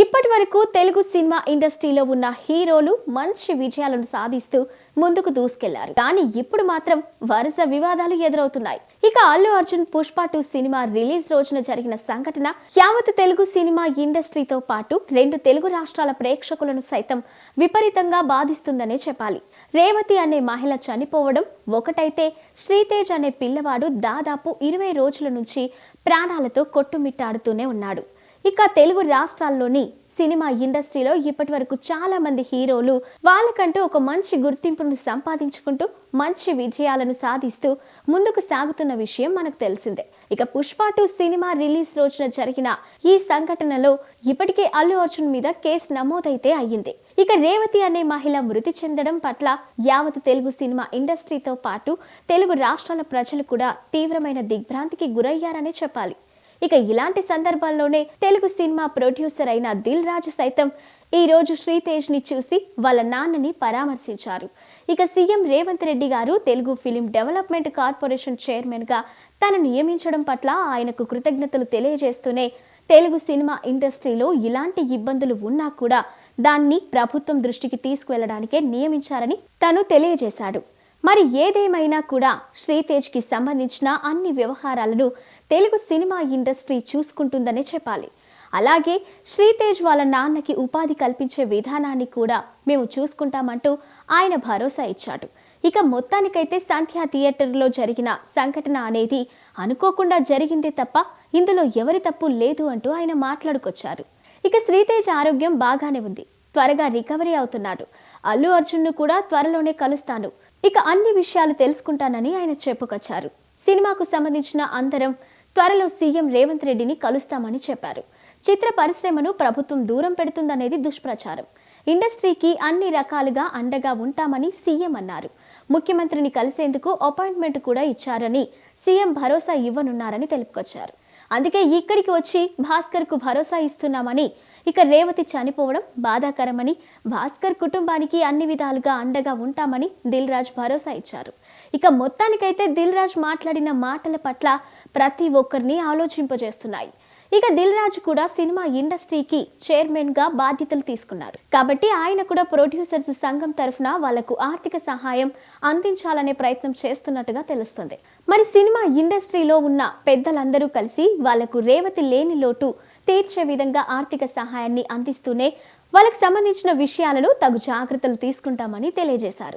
ఇప్పటి వరకు తెలుగు సినిమా ఇండస్ట్రీలో ఉన్న హీరోలు మంచి విజయాలను సాధిస్తూ ముందుకు దూసుకెళ్ళారు. కానీ ఇప్పుడు మాత్రం వరుస వివాదాలు ఎదురవుతున్నాయి. ఇక Allu Arjun Pushpa two cinema release రోజున జరిగిన సంఘటన యావత్ తెలుగు సినిమా ఇండస్ట్రీతో పాటు రెండు తెలుగు రాష్ట్రాల ప్రేక్షకులను సైతం విపరీతంగా బాధిస్తుందనే చెప్పాలి. రేవతి అనే మహిళ చనిపోవడం ఒకటైతే శ్రీతేజ్ అనే పిల్లవాడు దాదాపు ఇరవై రోజుల నుంచి ప్రాణాలతో కొట్టుమిట్టాడుతూనే ఉన్నాడు. ఇక తెలుగు రాష్ట్రాల్లోని సినిమా ఇండస్ట్రీలో ఇప్పటి వరకు చాలా మంది హీరోలు వాళ్ళకంటూ ఒక మంచి గుర్తింపును సంపాదించుకుంటూ మంచి విజయాలను సాధిస్తూ ముందుకు సాగుతున్న విషయం మనకు తెలిసిందే. ఇక పుష్ప టూ సినిమా రిలీజ్ రోజున జరిగిన ఈ సంఘటనలో ఇప్పటికే అల్లు అర్జున్ మీద కేసు నమోదైతే అయ్యింది. ఇక రేవతి అనే మహిళ మృతి చెందడం పట్ల యావత్ తెలుగు సినిమా ఇండస్ట్రీతో పాటు తెలుగు రాష్ట్రాల ప్రజలు కూడా తీవ్రమైన దిగ్భ్రాంతికి గురయ్యారనే చెప్పాలి. ఇక ఇలాంటి సందర్భాల్లోనే తెలుగు సినిమా ప్రొడ్యూసర్ అయిన దిల్ రాజు సైతం ఈ రోజు శ్రీతేజ్ని చూసి వాళ్ళ నాన్నని పరామర్శించారు. ఇక CM Revanth Reddy garu Telugu film development corporation చైర్మన్గా తను నియమించడం పట్ల ఆయనకు కృతజ్ఞతలు తెలియజేస్తూనే తెలుగు సినిమా ఇండస్ట్రీలో ఇలాంటి ఇబ్బందులు ఉన్నా కూడా దాన్ని ప్రభుత్వం దృష్టికి తీసుకువెళ్ళడానికే నియమించారని తను తెలియజేశాడు. మరి ఏదేమైనా కూడా శ్రీతేజ్కి సంబంధించిన అన్ని వ్యవహారాలను తెలుగు సినిమా ఇండస్ట్రీ చూసుకుంటుందనే చెప్పాలి. అలాగే శ్రీతేజ్ వాళ్ళ నాన్నకి ఉపాధి కల్పించే విధానాన్ని కూడా మేము చూసుకుంటామంటూ ఆయన భరోసా ఇచ్చాడు. ఇక మొత్తానికైతే సంధ్యా థియేటర్లో జరిగిన సంఘటన అనేది అనుకోకుండా జరిగిందే తప్ప ఇందులో ఎవరి తప్పు లేదు అంటూ ఆయన మాట్లాడుకొచ్చారు. ఇక శ్రీతేజ్ ఆరోగ్యం బాగానే ఉంది. త్వరగా రికవరీ అవుతున్నాడు. అల్లు అర్జున్ను కూడా త్వరలోనే కలుస్తాను. ఇక అన్ని విషయాలు తెలుసుకుంటానని ఆయన చెప్పుకొచ్చారు. సినిమాకు సంబంధించిన అందరం త్వరలో సీఎం రేవంత్ రెడ్డిని కలుస్తామని చెప్పారు. చిత్ర పరిశ్రమను ప్రభుత్వం దూరం పెడుతుందనేది దుష్ప్రచారం. ఇండస్ట్రీకి అన్ని రకాలుగా అండగా ఉంటామని సీఎం అన్నారు. ముఖ్యమంత్రిని కలిసేందుకు అపాయింట్మెంట్ కూడా ఇచ్చారని సీఎం భరోసా ఇవ్వనున్నారని తెలుపుకొచ్చారు. అందుకే ఇక్కడికి వచ్చి భాస్కర్కు భరోసా ఇస్తున్నామని ఇక రేవతి చనిపోవడం బాధాకరమని భాస్కర్ కుటుంబానికి అన్ని విధాలుగా అండగా ఉంటామని దిల్ రాజ్ భరోసా ఇచ్చారు. ఇక మొత్తానికైతే దిల్ రాజ్ మాట్లాడిన మాటల పట్ల ప్రతి ఒక్కరిని ఆలోచింపజేస్తున్నాయి. ఇక దిల్ రాజు కూడా సినిమా ఇండస్ట్రీకి చైర్మన్గా బాధ్యతలు తీసుకున్నారు. కాబట్టి ఆయన కూడా ప్రొడ్యూసర్స్ సంఘం తరఫున వాళ్ళకు ఆర్థిక సహాయం అందించాలనే ప్రయత్నం చేస్తున్నట్టుగా తెలుస్తుంది. మరి సినిమా ఇండస్ట్రీలో ఉన్న పెద్దలందరూ కలిసి వాళ్ళకు రేవతి లేని లోటు తీర్చే విధంగా ఆర్థిక సహాయాన్ని అందిస్తూనే వాళ్ళకి సంబంధించిన విషయాలను తగు జాగ్రత్తలు తీసుకుంటామని తెలియజేశారు.